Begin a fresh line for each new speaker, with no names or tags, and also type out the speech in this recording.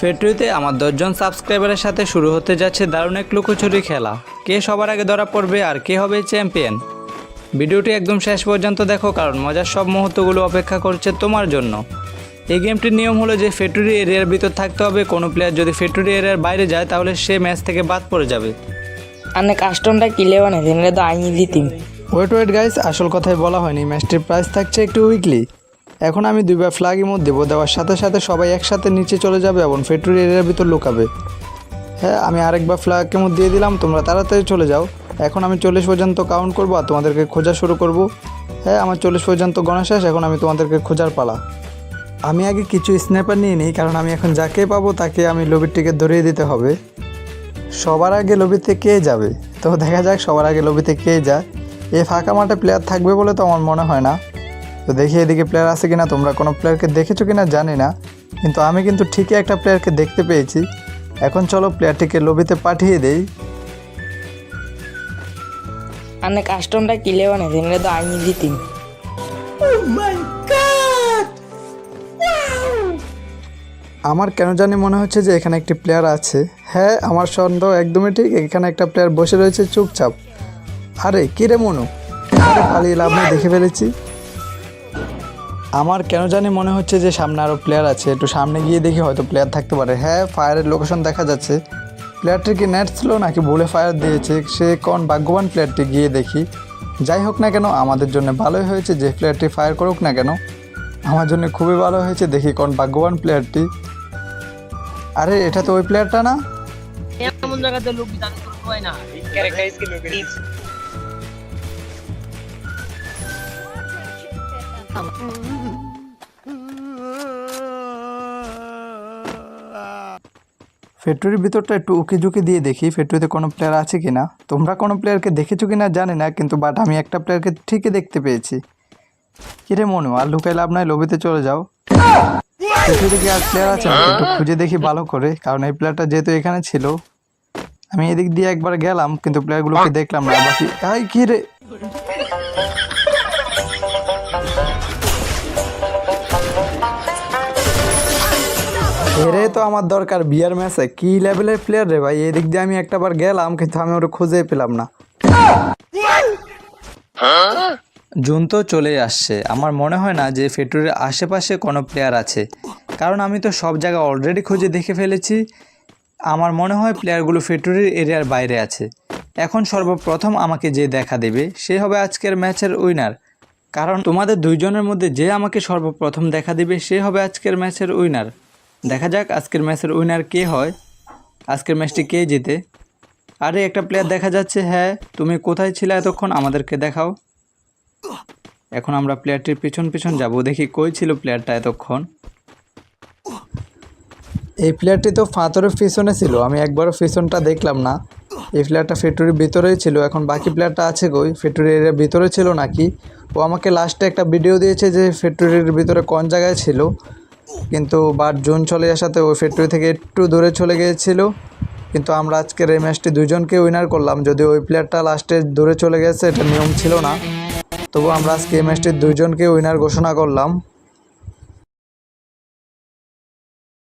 ফেটুইতে আমার দশজন সাবস্ক্রাইবারের সাথে শুরু হতে যাচ্ছে দারুণ এক লুকোচুরি খেলা। কে সবার আগে ধরা পড়বে আর কে হবে চ্যাম্পিয়ন? ভিডিওটি একদম শেষ পর্যন্ত দেখো কারণ মজার সব মুহূর্তগুলো অপেক্ষা করছে তোমার জন্য। এই গেমটির নিয়ম হলো যে ফেটুরি এরিয়ার ভিতর থাকতে হবে কোনো প্লেয়ার যদি ফেটুরি এরিয়ার বাইরে যায় তাহলে সে ম্যাচ থেকে বাদ পড়ে যাবে।
আনে কাস্টমটা কিলে বানাই দিলে তো আইনি দিতিম
ওয়েট ওয়েট গাইস আসল কথাই বলা হয়নি। ম্যাচটির প্রাইস থাকছে একটু উইকলি এখন আমি দুইবার ফ্ল্যাগ ইমোট দেবো, দেওয়ার সাথে সাথে সবাই একসাথে নিচে চলে যাবে এবং ফেটুরি এরিয়ার ভিতর লুকাবে। হ্যাঁ আমি আরেকবার ফ্ল্যাগ ইমোট দিয়ে দিলাম, তোমরা তাড়াতাড়ি চলে যাও। এখন আমি চল্লিশ পর্যন্ত কাউন্ট করব আর তোমাদেরকে খোঁজা শুরু করব। হ্যাঁ আমার চল্লিশ পর্যন্ত গণা শেষ, এখন আমি তোমাদেরকে খোঁজার পালা। আমি আগে কিছু স্ন্যাপার নিয়ে নিই, কারণ আমি এখন যাকে পাবো তাকে আমি লবির টিকে ধরিয়ে দিতে হবে। সবার আগে লবিতে কে যাবে? তো দেখা যাক সবার আগে লবিতে কে যায়। এ ফাঁকা মাঠে প্লেয়ার থাকবে বলে তো আমার মনে হয় না। তো দেখি এদিকে প্লেয়ার আছে কিনা তোমরা কোনো প্লেয়ারকে দেখেছ কিনা জানি না কিন্তু আমি কিন্তু ঠিকই একটা প্লেয়ারকে দেখতে পেয়েছি। এখন চলো প্লেয়ারটিকে লবিতে পাঠিয়ে দেই।
আনে কাস্টমটা কিলে বানাই দিলে তো আইনি দিতিম।
আমার কেন জানি মনে হচ্ছে যে এখানে একটি প্লেয়ার আছে। হ্যাঁ আমার সন্দেহ একদমই ঠিক এখানে একটা প্লেয়ার বসে রয়েছে চুপচাপ। আরে কী রে মনু? আরে পালিয়ে লাভ নেই দেখে ফেলেছি। আমার কেন জানি মনে হচ্ছে যে সামনে আরও প্লেয়ার আছে। একটু সামনে গিয়ে দেখি হয়তো প্লেয়ার থাকতে পারে। হ্যাঁ ফায়ারের লোকেশন দেখা যাচ্ছে। প্লেয়ারটির কি নেট ছিল নাকি ভুলে ফায়ার দিয়েছে? সে কোন ভাগ্যবান প্লেয়ারটি গিয়ে দেখি। যাই হোক না কেন আমাদের জন্য ভালোই হয়েছে যে প্লেয়ারটি ফায়ার করুক না কেন। আমার জন্য খুবই ভালো হয়েছে দেখি কোন ভাগ্যবান প্লেয়ারটি আরে এটা তো ওই প্লেয়ারটা না?
এমন জায়গাতে লোক হয় না।
ফ্যাক্টরির ভিতরটা একটু উকি ঝুঁকি দিয়ে দেখি ফ্যাক্টরিতে কোনো প্লেয়ার আছে কি না তোমরা কোনো প্লেয়ারকে দেখেছ কি না জানি না, কিন্তু বাট আমি একটা প্লেয়ারকে ঠিকই দেখতে পেয়েছি। কিরে মনু, আর লুকাই লাভ নাই লবিতে চলে যাও। ফ্যাক্টরিতে কি আর প্লেয়ার আছে? একটু খুঁজে দেখি ভালো করে, কারণ এই প্লেয়ারটা যেহেতু এখানে ছিল, আমি এদিক দিয়ে একবার গেলাম, কিন্তু প্লেয়ারগুলোকে দেখলাম না, বাকি কি রে এরে তো আমার দরকার বিয়ার ম্যাচে। কি লেভেলের প্লেয়ার রে ভাই? এদিক দিয়ে আমি একটাবার গেলাম, কিন্তু আমি ওটা খুঁজে পেলাম না। জুন তো চলে আসছে। আমার মনে হয় না যে ফেটুরের আশেপাশে কোনো প্লেয়ার আছে। কারণ আমি তো সব জায়গা অলরেডি খুঁজে দেখে ফেলেছি। আমার মনে হয় প্লেয়ারগুলো ফেটুরির এরিয়ার বাইরে আছে। এখন সর্বপ্রথম আমাকে যে দেখা দেবে, সে হবে আজকের ম্যাচের উইনার কারণ তোমাদের দুইজনের মধ্যে যে আমাকে সর্বপ্রথম দেখা দেবে, সে হবে আজকের ম্যাচের উইনার দেখা যাক আজকের ম্যাচের উইনার কে হয়। আজকের ম্যাচটি কে জিতে? আরে, একটা প্লেয়ার দেখা যাচ্ছে হ্যাঁ তুমি কোথায় ছিলে এতক্ষণ? আমাদেরকে দেখাও। এখন আমরা প্লেয়ারটির পিছন পিছন যাব, দেখি কই ছিল প্লেয়ারটা এতক্ষণ। এই প্লেয়ারটি তো ফাঁতরের পিছনে ছিল, আমি একবারও পিছনটা দেখলাম না। এই প্লেয়ারটা ফ্যাক্টরির ভিতরেই ছিল, এখন বাকি প্লেয়ারটা আছে কই? ফ্যাক্টরি এরিয়ার ভিতরে ছিল নাকি? ও আমাকে লাস্টে একটা ভিডিও দিয়েছে যে ফ্যাক্টরির ভিতরে কোন জায়গায় ছিল। কিন্তু বার জুন চলে আসাতে ওই ফ্যাক্টরি থেকে একটু দূরে চলে গিয়েছিল। কিন্তু আমরা আজকের এই ম্যাচটি দুজনকে উইনার করলাম। যদি ওই প্লেয়ারটা লাস্টে দূরে চলে গেছে, এটা নিয়ম ছিল না। তবু আমরা আজকে এই ম্যাচটি দুজনকে উইনার ঘোষণা করলাম।